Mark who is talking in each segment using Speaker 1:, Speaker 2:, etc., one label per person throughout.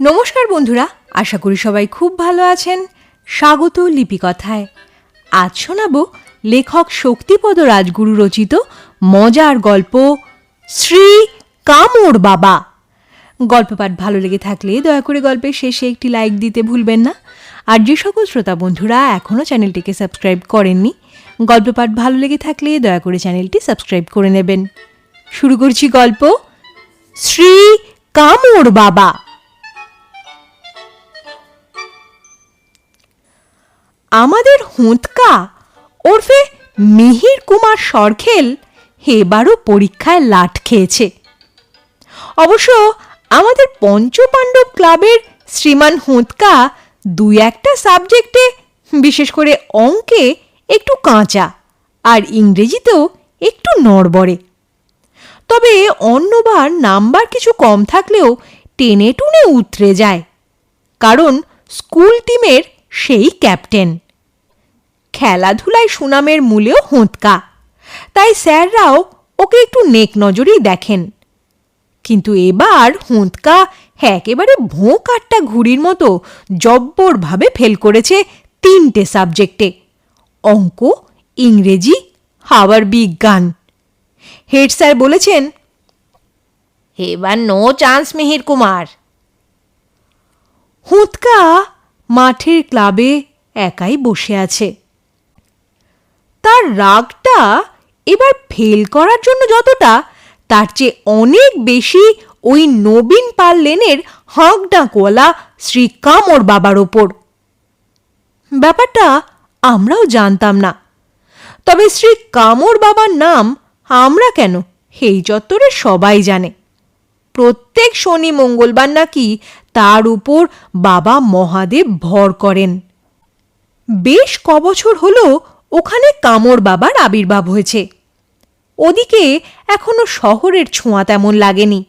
Speaker 1: নমস্কার বন্ধুরা, আশা করি সবাই খুব ভালো আছেন। স্বাগত লিপিকথায়। আজ শোনাব লেখক শক্তিপদ রাজগুরু রচিত মজার গল্প শ্রী কামড় বাবা। গল্প পাঠ ভালো লেগে থাকলে দয়া করে গল্পের শেষে একটি লাইক দিতে ভুলবেন না। আর যে সকল শ্রোতা বন্ধুরা এখনও চ্যানেলটিকে সাবস্ক্রাইব করেননি, গল্প পাঠ ভালো লেগে থাকলে দয়া করে চ্যানেলটি সাবস্ক্রাইব করে নেবেন। শুরু করছি গল্প শ্রী কামড় বাবা। আমাদের হুঁতকা ওরফে মিহির কুমার সরখেল এবারও পরীক্ষায় লাট খেয়েছে। অবশ্য আমাদের পঞ্চপাণ্ডব ক্লাবের শ্রীমান হুঁতকা দুই একটা সাবজেক্টে, বিশেষ করে অঙ্কে একটু কাঁচা আর ইংরেজিতেও একটু নড়বড়ে। তবে অন্যবার নাম্বার কিছু কম থাকলেও টেনে টুনে উতরে যায়, কারণ স্কুল টিমের সেই ক্যাপ্টেন। খেলাধুলায় সুনামের মূলেও হোঁতকা। তাই স্যাররাও ওকে একটু নেক নজরেই দেখেন। কিন্তু এবার হোঁতকা একেবারে ভোঁ কাট্টা ঘুড়ির মতো জব্বরভাবে ফেল করেছে তিনটে সাবজেক্টে, অঙ্ক, ইংরেজি আবার বিজ্ঞান। হেড স্যার বলেছেন, এবার নো চান্স মিহির কুমার। হুঁতকা মাঠের ক্লাবে একাই বসে আছে। তার রাগটা এবার ফেল করার জন্য যতটা, তার চেয়ে অনেক বেশি ওই নবীন পাল লেনের হাঁক ডাকওয়ালা শ্রী কামর বাবার ওপর। ব্যাপারটা আমরাও জানতাম না। তবে শ্রী কামর বাবার নাম আমরা কেন এই চত্বরে সবাই জানে। প্রত্যেক শনি, মঙ্গলবার নাকি তার উপর বাবা মহাদেব ভর করেন। বেশ কবছর হলো ওখানে কামড় বাবার আবির্ভাব হয়েছে। ওদিকে এখনও শহরের ছোঁয়া তেমন লাগেনি।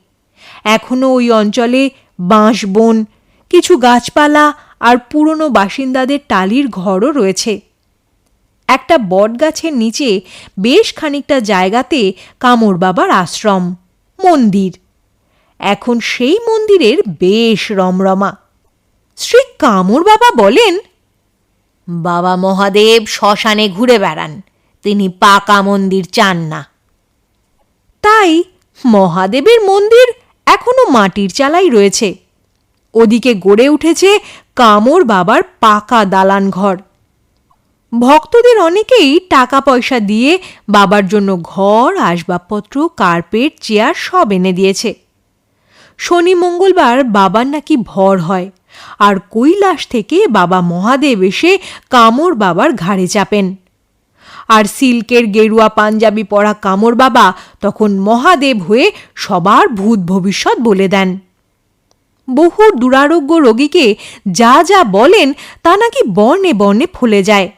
Speaker 1: এখনও ওই অঞ্চলে বাঁশ, বন, কিছু গাছপালা আর পুরনো বাসিন্দাদের টালির ঘরও রয়েছে। একটা বট গাছের নিচে বেশ খানিকটা জায়গাতে কামড় বাবার আশ্রম, মন্দির। এখন সেই মন্দিরের বেশ রমরমা। শ্রী কামড় বাবা বলেন বাবা মহাদেব শ্মশানে ঘুরে বেড়ান। তিনি পাকা মন্দির চান না। তাই মহাদেবের মন্দির এখনও মাটির চালাই রয়েছে। ওদিকে গড়ে উঠেছে কামর বাবার পাকা দালান ঘর। ভক্তদের অনেকেই টাকা পয়সা দিয়ে বাবার জন্য ঘর, আসবাবপত্র, কার্পেট, চেয়ার সব এনে দিয়েছে। শনি মঙ্গলবার বাবার নাকি ভর হয়। আর কৈলাস থেকে বাবা মহাদেব এসে কামর বাবার ঘাড়ে চাপেন। আর সিল্কের গেরুয়া পাঞ্জাবি পরা কামর বাবা তখন মহাদেব হয়ে সবার ভূত ভবিষ্যৎ বলে দেন। বহু দুরারোগ্য রোগীকে যা যা বলেন তা নাকি বর্ণে বর্ণে ফলে যায়।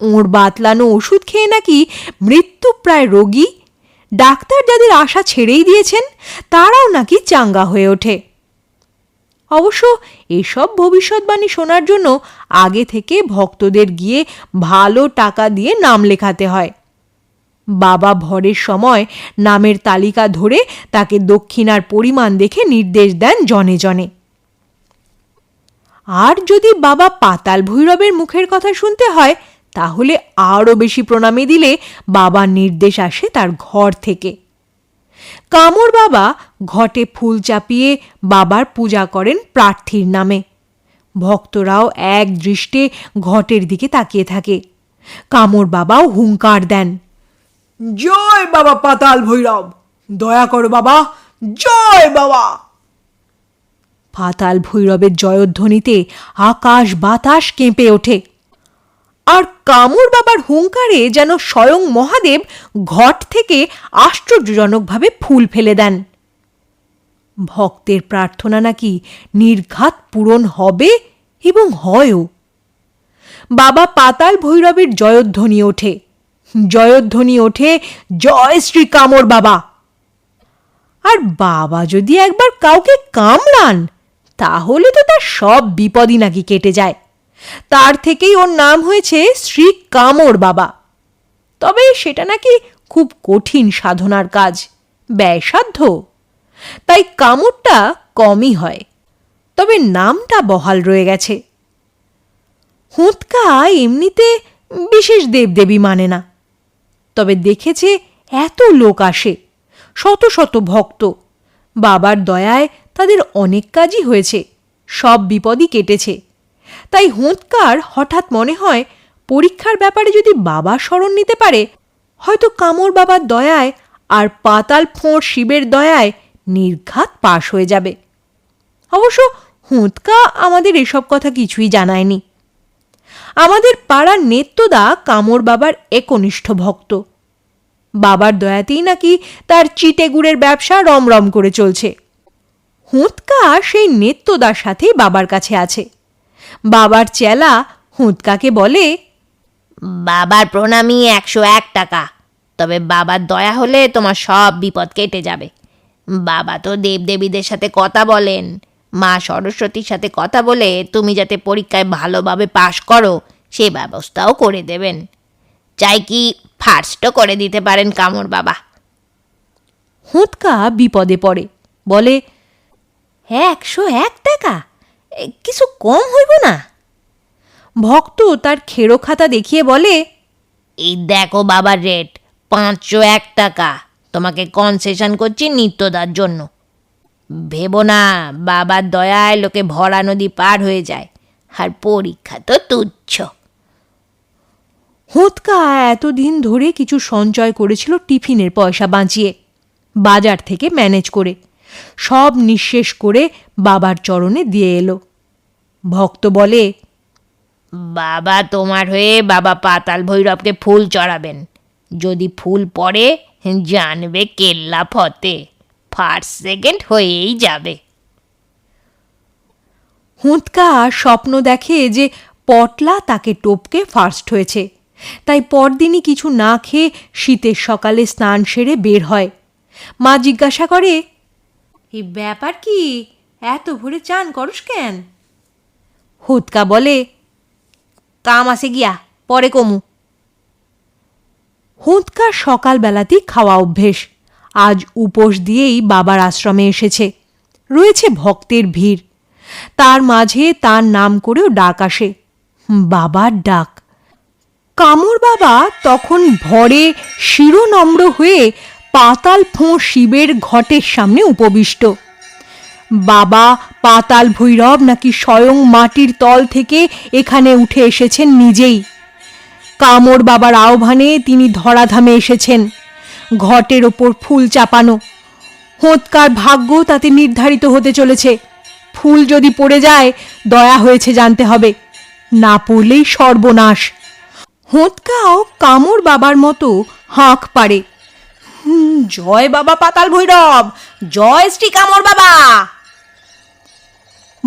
Speaker 1: ওঁর বাতলানো ওষুধ খেয়ে নাকি মৃত্যুপ্রায় রোগী। ডাক্তার যাদের আশা ছেড়েই দিয়েছেন, তারাও নাকি চাঙ্গা হয়ে ওঠে। অবশ্য এসব ভবিষ্যৎবাণী শোনার জন্য আগে থেকে ভক্তদের গিয়ে ভালো টাকা দিয়ে নাম লেখাতে হয়। বাবা ভরের সময় নামের তালিকা ধরে তাকে দক্ষিণার পরিমাণ দেখে নির্দেশ দেন জনে জনে। আর যদি বাবা পাতাল ভৈরবের মুখের কথা শুনতে হয়, তাহলে আরও বেশি প্রণামী দিলে বাবার নির্দেশ আসে তার ঘর থেকে। কামর বাবা ঘটে ফুল চাপিয়ে বাবার পূজা করেন প্রার্থীর নামে। ভক্তরাও এক দৃষ্টে ঘটের দিকে তাকিয়ে থাকে। কামর বাবাও হুঙ্কার দেন।
Speaker 2: জয় বাবা পাতাল ভৈরব দয়া করো বাবা জয় বাবা।
Speaker 1: পাতাল ভৈরবের জয়ধ্বনিতে আকাশ বাতাস কেঁপে ওঠে। আর কামর বাবার হুঙ্কারে যেন স্বয়ং মহাদেব ঘট থেকে আশ্চর্যজনকভাবে ফুল ফেলে দেন। ভক্তের প্রার্থনা নাকি নির্ঘাত পূরণ হবে এবং হয়ও। বাবা পাতাল ভৈরবের জয়ধ্বনি ওঠে। জয়ধ্বনি ওঠে, জয় শ্রী কামর বাবা! আর বাবা যদি একবার কাউকে কামড়ান, তাহলে তো তার সব বিপদই নাকি কেটে যায়। তার থেকেই ওর নাম হয়েছে শ্রী কামর বাবা। তবে সেটা নাকি খুব কঠিন সাধনার কাজ, ব্যয়সাধ্য। তাই কামড়টা কমই হয়। তবে নামটা বহাল রয়ে গেছে। হুঁতকা এমনিতে বিশেষ দেবদেবী মানে না। তবে দেখেছে এত লোক আসে, শত শত ভক্ত। বাবার দয়ায় তাদের অনেক কাজই হয়েছে, সব বিপদই কেটেছে। তাই হুঁতকার হঠাৎ মনে হয় পরীক্ষার ব্যাপারে যদি বাবা স্মরণ নিতে পারে, হয়তো কামর বাবার দয়ায় আর পাতাল ফোঁড় শিবের দয়ায় নির্ঘাত পাশ হয়ে যাবে। অবশ্য হুঁতকা আমাদের এসব কথা কিছুই জানায়নি। আমাদের পাড়ার নেত্যদা কামর বাবার একনিষ্ঠ ভক্ত। বাবার দয়াতেই নাকি তার চিটে গুড়ের ব্যবসা রমরম করে চলছে। হুঁতকা সেই নেত্যদার সাথেই বাবার কাছে আছে। বাবার চেলা হুঁতকাকে বলে
Speaker 3: বাবার প্রণামী একশো এক টাকা। তবে বাবার দয়া হলে তোমার সব বিপদ কেটে যাবে। বাবা তো দেবদেবীদের সাথে কথা বলেন। মা সরস্বতীর সাথে কথা বলে তুমি যাতে পরীক্ষায় ভালোভাবে পাশ করো সে ব্যবস্থাও করে দেবেন। চাই কি ফার্স্টও করে দিতে পারেন কামর বাবা।
Speaker 1: হুঁতকা বিপদে পড়ে। বলে একশো এক টাকা। কিছু কম হইব না? ভক্ত তার খেরো খাতা দেখিয়ে বলে
Speaker 3: এই দেখো বাবার রেট পাঁচশো এক টাকা। তোমাকে কনসেশন করছি নিত্যদার জন্য। ভেবো না বাবার দয়ায় লোকে ভরা নদী পার হয়ে যায় আর পরীক্ষা তো তুচ্ছ।
Speaker 1: হুঁতকা এতদিন ধরে কিছু সঞ্চয় করেছিল টিফিনের পয়সা বাঁচিয়ে বাজার থেকে ম্যানেজ করে সব নিঃশেষ করে বাবার চরণে দিয়ে এলো। ভক্ত বলে
Speaker 3: বাবা তোমার হয়ে বাবা পাতাল ভৈরবকে ফুল চড়াবেন। যদি ফুল পড়ে জানবে কেল্লা ফতে। ফার্স্ট সেকেন্ড হয়েই যাবে।
Speaker 1: হুঁতকা স্বপ্ন দেখে যে পটলা তাকে টপকে ফার্স্ট হয়েছে। তাই পরদিনই কিছু না খেয়ে শীতের সকালে স্নান সেরে বের হয়। মা জিজ্ঞাসা করে এই ব্যাপার কি? এত ভোরে চান করস কেন? হুৎকা বলে কাম আছে গিয়া, পরে কমু। হুঁতকার সকালবেলাতেই খাওয়া অভ্যেস। আজ উপোস দিয়েই বাবার আশ্রমে এসেছে। রয়েছে ভক্তের ভিড়। তার মাঝে তার নাম করেও ডাক আসে। বাবার ডাক। কামর বাবা তখন ভরে শিরোনম্র হয়ে পাতাল ফোঁ শিবের ঘটের সামনে উপবিষ্ট। বাবা পাতাল ভৈরব নাকি স্বয়ং মাটির তল থেকে এখানে উঠে এসেছেন নিজেই। কামর বাবার আহ্বানে তিনি ধরাধামে এসেছেন। ঘটের ওপর ফুল চাপানো। হোঁতকার ভাগ্য তাতে নির্ধারিত হতে চলেছে। ফুল যদি পড়ে যায় দয়া হয়েছে জানতে হবে। না পড়লেই সর্বনাশ। হোঁতকাও কামর বাবার মতো হাঁক পারে "হুম, জয় বাবা পাতাল ভৈরব! জয় শ্রী কামর বাবা!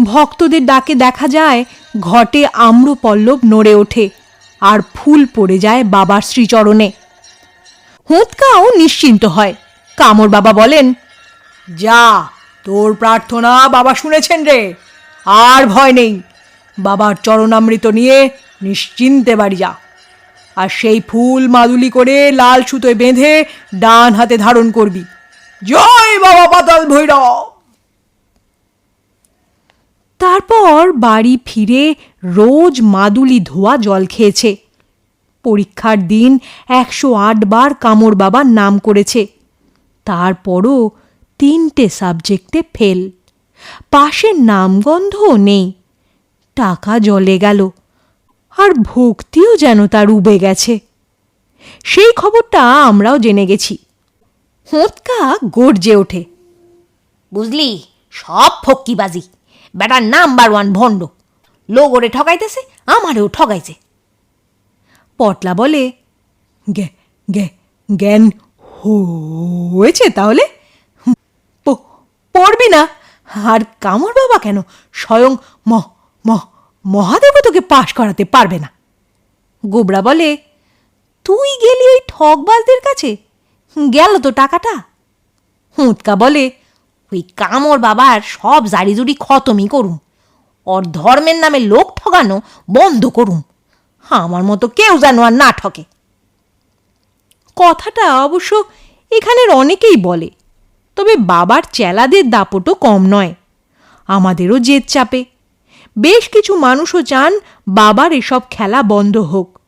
Speaker 1: ভক্তদের ডাকে দেখা যায়, ঘটে আম্রপল্লব নড়ে ওঠে, আর ফুল পড়ে যায় বাবার শ্রীচরণে। হুঁতকাও নিশ্চিন্ত হয়। কামর বাবা বলেন,
Speaker 2: যা, তোর প্রার্থনা বাবা শুনেছেন রে। আর ভয় নেই। বাবার চরণামৃত নিয়ে নিশ্চিন্তে বাড়ি যা। আর সেই ফুল মাদুলি করে লাল সুতোয় বেঁধে ডান হাতে ধারণ করবি। জয় বাবা পাতাল ভৈরব!
Speaker 1: তারপর বাড়ি ফিরে রোজ মাদুলি ধোয়া জল খেয়েছে। পরীক্ষার দিন একশো আট বার কামর বাবার নাম করেছে। তারপরও তিনটে সাবজেক্টে ফেল। পাশের নামগন্ধও নেই। টাকা জলে গেল। আর ভক্তিও যেন তার উবে গেছে। সেই খবরটা আমরাও জেনে গেছি। হোঁতকা গর্জে ওঠে।
Speaker 3: বুঝলি, সব ফক্কিবাজি। বেটার নাম্বার ওয়ান ভণ্ড। লোক ওরে ঠকাইতেছে, আমারেও ঠকাইছে।
Speaker 1: পটলা বলে
Speaker 2: জ্ঞা- জ্ঞা- জ্ঞান হয়েছে তাহলে?
Speaker 1: পড়বি না। আর কামর বাবা কেন? স্বয়ং মহ মহাদেবও তোকে পাশ করাতে পারবে না। গোবরা বলে, তুই গেলি ওই ঠকবাজদের কাছে? গেল তো টাকাটা? হুঁতকা বলে
Speaker 3: ওই কামর বাবার সব জারিজুরি খতমই করুম। ওর ধর্মের নামে লোক ঠগানো বন্ধ করুম। আমার মতো কেউ যেন আর না ঠকে।
Speaker 1: কথাটা অবশ্য এখানের অনেকেই বলে, তবে বাবার চেলাদের দাপটও কম নয়। আমাদেরও জেদ চাপে। বেশ কিছু মানুষও চান বাবার এসব খেলা বন্ধ হোক।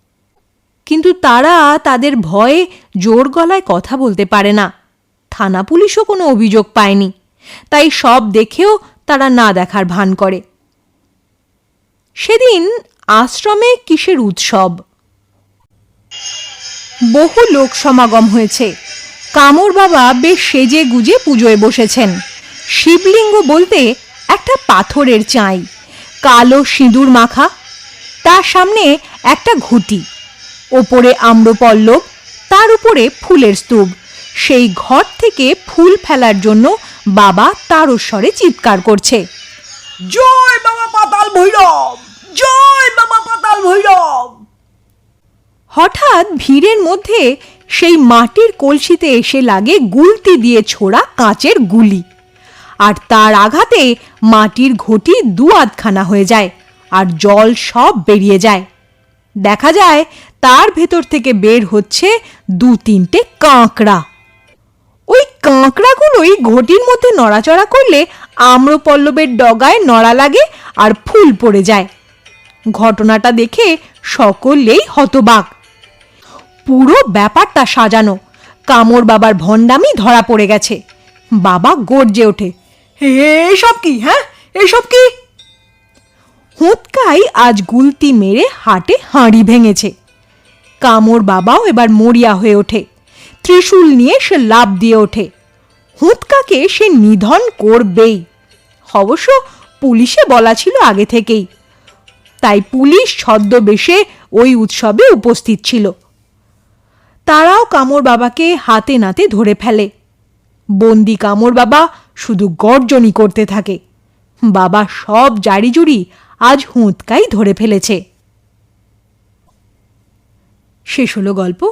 Speaker 1: কিন্তু তারা তাদের ভয়ে জোর গলায় কথা বলতে পারে না। থানা পুলিশও কোনো অভিযোগ পায়নি। তাই সব দেখেও তারা না দেখার ভান করে। সেদিন আশ্রমে কিসের উৎসব? বহু লোক সমাগম হয়েছে। কামর বাবা বেশ সেজে গুজে পুজোয় বসেছেন। শিবলিঙ্গ বলতে একটা পাথরের চাই, কালো সিঁদুর মাখা, তার সামনে একটা ঘুটি, ওপরে আম্রপল্লব, তার উপরে ফুলের স্তূপ। সেই ঘর থেকে ফুল ফেলার জন্য বাবা তার তারস্বরে চিৎকার করছে।
Speaker 2: জয় বাবা পাতাল ভৈরব জয় বাবা পাতাল ভৈরব।
Speaker 1: হঠাৎ ভিড়ের মধ্যে সেই মাটির কলসিতে এসে লাগে গুলতি দিয়ে ছোড়া কাঁচের গুলি। আর তার আঘাতে মাটির ঘটি দু আধখানা হয়ে যায় আর জল সব বেরিয়ে যায়। দেখা যায় তার ভেতর থেকে বের হচ্ছে দু তিনটে কাঁকড়া। ওই কাঁকড়াগুলোই ঘটির মধ্যে নড়াচড়া করলে আম্রপল্লবের ডগায় নড়া লাগে আর ফুল পড়ে যায়। ঘটনাটা দেখে সকলেই হতবাক। পুরো ব্যাপারটা সাজানো, কামর বাবার ভণ্ডামি ধরা পড়ে গেছে। বাবা গর্জে ওঠে
Speaker 2: এসব কি হ্যাঁ? এসব কি?
Speaker 1: হুঁতকাই আজ গুলতি মেরে হাটে হাঁড়ি ভেঙেছে। কামর বাবাও এবার মরিয়া হয়ে ওঠে। ত্রিশূল নিয়ে সে লাভ দিয়ে ওঠে। হুঁতকাকে সে নিধন করবেই। অবশ্য পুলিশে বলা ছিল আগে থেকেই। তাই পুলিশ ছদ্মবেশে ওই উৎসবে উপস্থিত ছিল। তারাও কামর বাবাকে হাতে নাতে ধরে ফেলে। বন্দি কামর বাবা শুধু গর্জনই করতে থাকে। বাবা সব জারিজুরি আজ হুঁতকাই ধরে ফেলেছে। শেষ হলো গল্প।